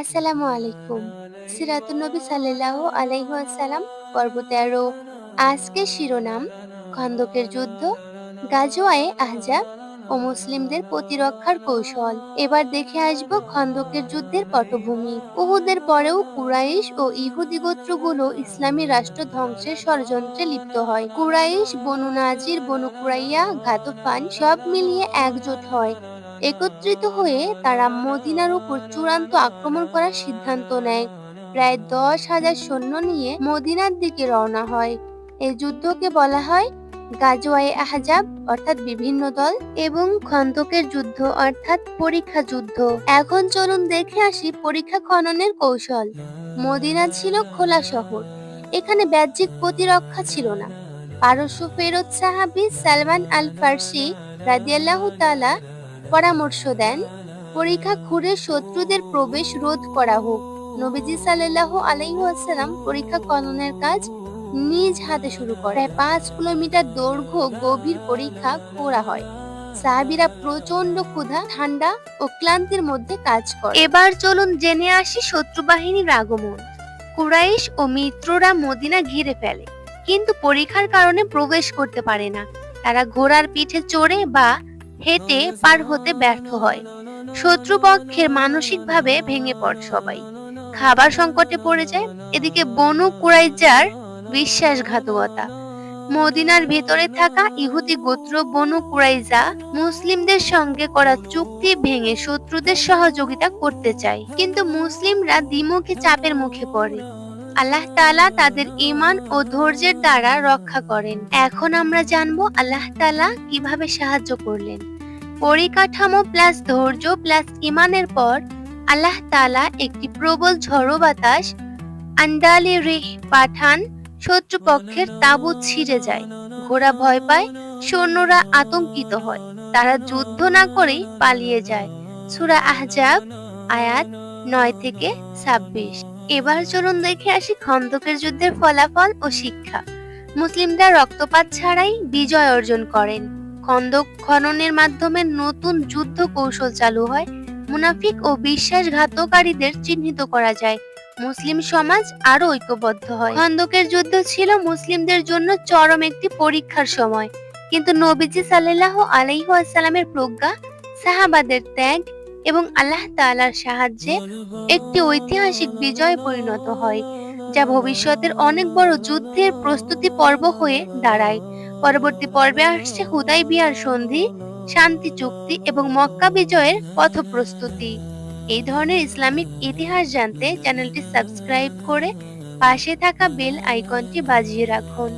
আসসালামু আলাইকুম। সিরাতুন নবী সাল্লাল্লাহু আলাইহি ওয়াসাল্লাম পর্ব তেরো আজকের শিরোনাম, খন্দকের যুদ্ধ, গাজওয়ায়ে আহজাব ও মুসলিমদের প্রতিরক্ষার কৌশল। এবার দেখে আসব খন্দকের যুদ্ধের পটভূমি। উহুদের পরেও কুরাইশ ও ইহুদি গোত্রগুলো ইসলামী রাষ্ট্র ধ্বংসের ষড়যন্ত্রে লিপ্ত হয়। কুরাইশ, বনু নাজির, বনু কুরাইয়া ঘাতফান সব মিলিয়ে একজোট হয়। একত্রিত হয়ে তারা মদিনার উপর চূড়ান্ত আক্রমণ করার সিদ্ধান্ত নেয়। প্রায় দশ হাজার সৈন্য নিয়ে মদিনার দিকে রওনা হয়। এই যুদ্ধকে বলা হয় গাজওয়ায়ে আহজাব, অর্থাৎ বিভিন্ন দল এবং খন্দকের যুদ্ধ, অর্থাৎ পরীক্ষা যুদ্ধ। এখন চলুন দেখে আসি পরীক্ষা খননের কৌশল। মদিনা ছিল খোলা শহর। এখানে বাহ্যিক প্রতিরক্ষা ছিল না। পারস্য ফেরত সাহাবি সালমান আল ফার্সি রাদিয়াল্লাহু তাআলা পরামর্শ দেন, পরীক্ষা খুঁড়ে শত্রুদের প্রবেশ রোধ করা হোক। নবীজি সাল্লাল্লাহু আলাইহি ওয়াসাল্লাম পরীক্ষা খননের কাজ নিজ হাতে শুরু করে প্রায় পাঁচ কিলোমিটার দৈর্ঘ্য গভীর পরীক্ষা করা হয়। সাহাবিরা প্রচণ্ড ক্ষুধা, ঠান্ডা ও ক্লান্তির মধ্যে কাজ করে এবার চলুন জেনে আসি শত্রু বাহিনীর আগমন। কুরাইশ ও মিত্ররা মদিনা ঘিরে ফেলে, কিন্তু পরীক্ষার কারণে প্রবেশ করতে পারে না। তারা ঘোড়ার পিঠে চড়ে বা হেঁটে পার হতে ব্যর্থ হয়। শত্রুপক্ষের মানসিকভাবে ভেঙে পড়ে সবাই। খাবার সংকটে পড়ে যায়। এদিকে বনু কুরাইজার বিশ্বাসঘাতকতা। মদিনার ভেতরে থাকা ইহুদি গোত্র বনু কুরাইজা মুসলিমদের সঙ্গে করা চুক্তি ভেঙে শত্রুদের সহযোগিতা করতে চায়। কিন্তু মুসলিমরা দ্বিমুখী চাপের মুখে পড়ে। আল্লাহ তালা তাদের ঈমান ও ধৈর্যের দ্বারা রক্ষা করেন। এখন আমরা জানব আল্লাহ তালা কীভাবে সাহায্য করলেন। পরিকাঠামো প্লাস ধৈর্য প্লাস ঈমানের পর আল্লাহ তাআলা একটি প্রবল ঝড়ো বাতাস আন্দালি রিহ পাঠান, শত্রুপক্ষের তাঁবুত ছিঁড়ে যায়। ঘোড়া ভয় পায়, সৈন্যরা আতঙ্কিত হয়। তারা যুদ্ধ না করেই পালিয়ে যায়। সুরা আহজাব, আয়াত নয় থেকে ছাব্বিশ। এবার চলুন দেখে আসি খন্দকের যুদ্ধের ফলাফল ও শিক্ষা। মুসলিমরা রক্তপাত ছাড়াই বিজয় অর্জন করেন। খন্দক খননের মাধ্যমে নতুন যুদ্ধ কৌশল চালু হয়। মুনাফিক ও বিশ্বাসঘাতকারীদের চিহ্নিত করা যায়। মুসলিম সমাজ আরও ঐক্যবদ্ধ হয়। খন্দকের যুদ্ধ ছিল মুসলিমদের জন্য চরম একটি পরীক্ষার সময়। কিন্তু নবীজি সাল্লাল্লাহু আলাইহি ওয়াসাল্লামের প্রজ্ঞা, সাহাবাদের ত্যাগ এবং আল্লাহ তাআলার সাহায্যে একটি ঐতিহাসিক বিজয় পরিণত হয়। যা ভবিষ্যতের অনেক বড় যুদ্ধের প্রস্তুতি পর্ব হয়ে দাঁড়ায়। পরবর্তী পর্বে আসছে হুদাই বিয়ার সন্ধি, শান্তি চুক্তি এবং মক্কা বিজয়ের পথ প্রস্তুতি এই ধরনের ইসলামিক ইতিহাস জানতে চ্যানেলটি সাবস্ক্রাইব করে পাশে থাকা বেল আইকনটি বাজিয়ে রাখুন।